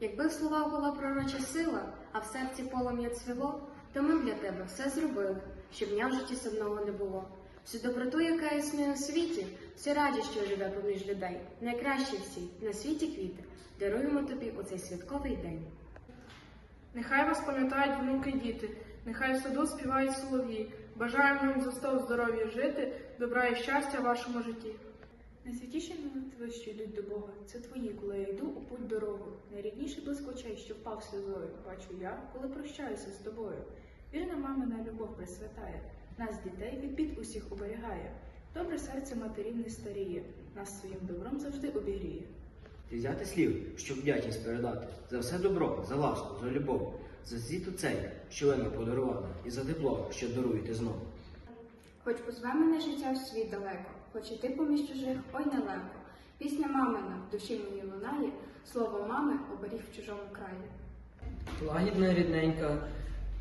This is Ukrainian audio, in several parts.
Якби в словах була пророча сила, а в серці полум'я цвіло, то ми для тебе все зробили, щоб дня в житті сумного не було. Всю доброту, яка існує у світі, всю радість, що живе поміж людей, найкраще всі на світі квіти, даруємо тобі у цей святковий день. Нехай вас пам'ятають внуки діти, нехай в саду співають солов'ї. Бажаємо вам за сто здоров'я жити, добра і щастя в вашому житті. Найсвятіші молитви, що йдуть до Бога, це твої, коли я йду у путь дорогу. Найрідніший блиск очей, що впав сльозою, бачу я, коли прощаюся з тобою. Вірна мамина любов присвятає, нас, дітей, від бід усіх оберігає. Добре серце матерів не старіє, нас своїм добром завжди обігріє. І взяти слів, щоб вдячність передати за все добро, за ласку, за любов, за звіту цей, що ви нам подарували, і за тепло, що даруєте знову. Хоч позве мене життя в світ далеко, хоч іти поміж чужих, ой нелегко. Пісня мамина в душі мені лунає, слово мами оберіг в чужому краї. Лагідна рідненька,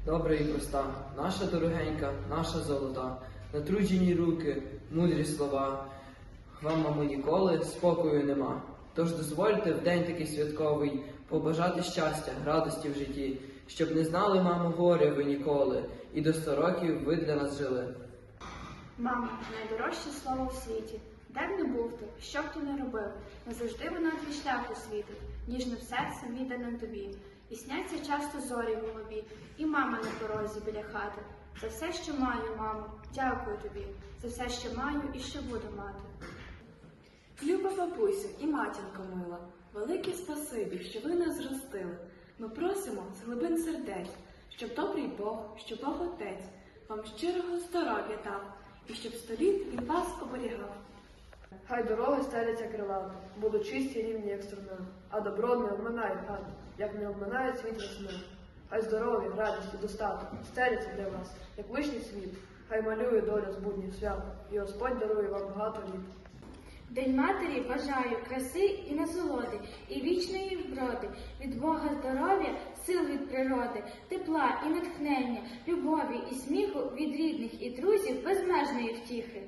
добра і проста, наша дорогенька, наша золота, натруджені руки, мудрі слова. Вам, мамо, ніколи спокою нема. Тож дозвольте в день такий святковий побажати щастя, радості в житті, щоб не знали, мамо, горя ви ніколи, і до сто років ви для нас жили. Мама, найдорожче слово в світі. Де б не був ти, що б ти не робив, не завжди вона твій шлях освітить, ніжно в серце відданим тобі. І сняться часто зорі в голові, і мама на порозі біля хати. За все, що маю, мамо, дякую тобі, за все, що маю і що буду мати. Люба бабусю і матінко мила, велике спасибі, що ви нас зростили. Ми просимо з глибин сердець, щоб добрий Бог, щоб Бог Отець вам щирого здоров'я дав, і щоб століт він вас оберігав. Хай дороги стеляться крилами, будуть чисті рівні, як струна, а добро не обминає хату, як не обминає світ весни. Хай здоров'я, радість і достаток стеляться для вас, як вишній світ, хай малює доля з буднів свято, і Господь дарує вам багато літ. День матері бажаю краси і насолоди, і вічної від Бога здоров'я, сил від природи, тепла і натхнення, любові і сміху від рідних і друзів безмежної втіхи.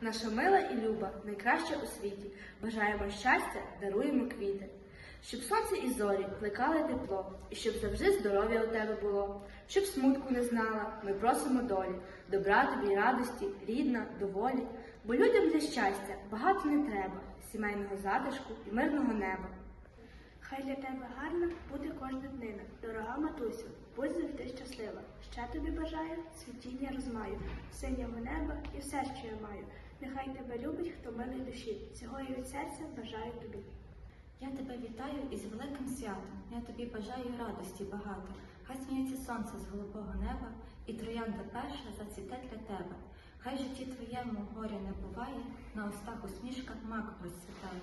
Наша мила і люба, найкраща у світі. Бажаємо щастя, даруємо квіти. Щоб сонце і зорі плекали тепло, і щоб завжди здоров'я у тебе було, щоб смутку не знала, ми просимо долі, добра тобі радості, рідна, доволі, бо людям для щастя багато не треба, сімейного затишку і мирного неба. Хай для тебе гарна буде кожна днина. Дорога матусю, будь завжди щаслива. Ще тобі бажаю світіння розмаю, синього неба і все, що я маю. Нехай тебе любить, хто милий душі. Цього і від серця бажаю тобі. Я тебе вітаю із великим святом. Я тобі бажаю радості багато. Хай сміється сонце з голубого неба, і троянда перша зацвіте для тебе. Хай житті твоєму горя не буває, на устах усмішка мак розцвітає.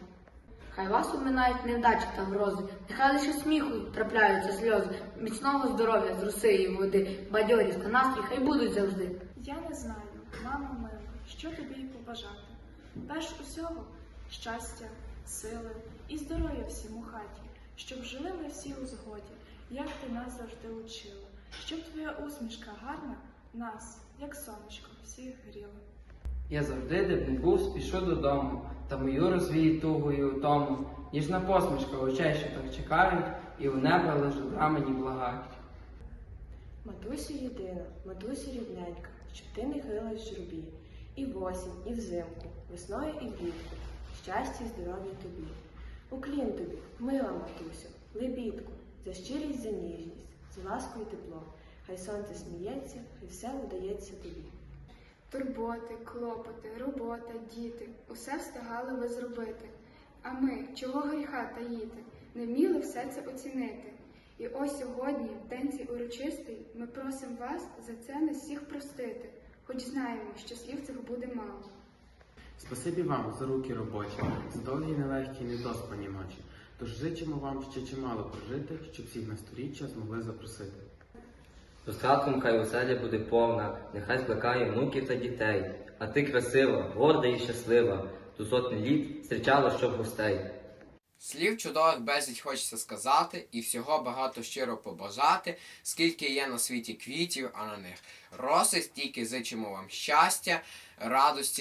Хай вас уминають невдачі та грози, нехай лише сміху трапляються сльози, міцного здоров'я з роси і води, бадьорість та настрій хай будуть завжди. Я не знаю, мамо мила, що тобі й побажати. Перш усього щастя, сили і здоров'я всім у хаті, щоб жили ми всі у згоді, як ти нас завжди учила, щоб твоя усмішка гарна нас, як сонечко, всіх гріла. Я завжди, де б не був, спішу додому, та мою розвію тугою тому, ніжна посмішка очей, що так чекають, і у лиш добра мені благають. Матусю єдина, матусю рідненька, щоб ти не хилась журбі. І в осінь, і взимку, весною і влітку, щастя і здоров'я тобі. Уклін тобі, мила матусю, лебідку, за щирість, за ніжність, за ласку і тепло. Хай сонце сміється, хай все удається тобі. Турботи, клопоти, робота, діти усе встигали ви зробити. А ми, чого гріха таїти, не вміли все це оцінити. І ось сьогодні, в день цей урочистий, ми просимо вас за це нас всіх простити, хоч знаємо, що слів цих буде мало. Спасибі вам за руки робочі, за довгі нелегкі недоспані ночі. Тож зичимо вам ще чимало прожити, щоб всіх на сторіччя змогли запросити. Достатком хай оселя буде повна, нехай скликає внуків та дітей. А ти красива, горда і щаслива, до сотні літ зустрічала щоб гостей. Слів чудових безліч хочеться сказати, і всього багато щиро побажати, скільки є на світі квітів, а на них роси, стільки зичимо вам щастя, радості.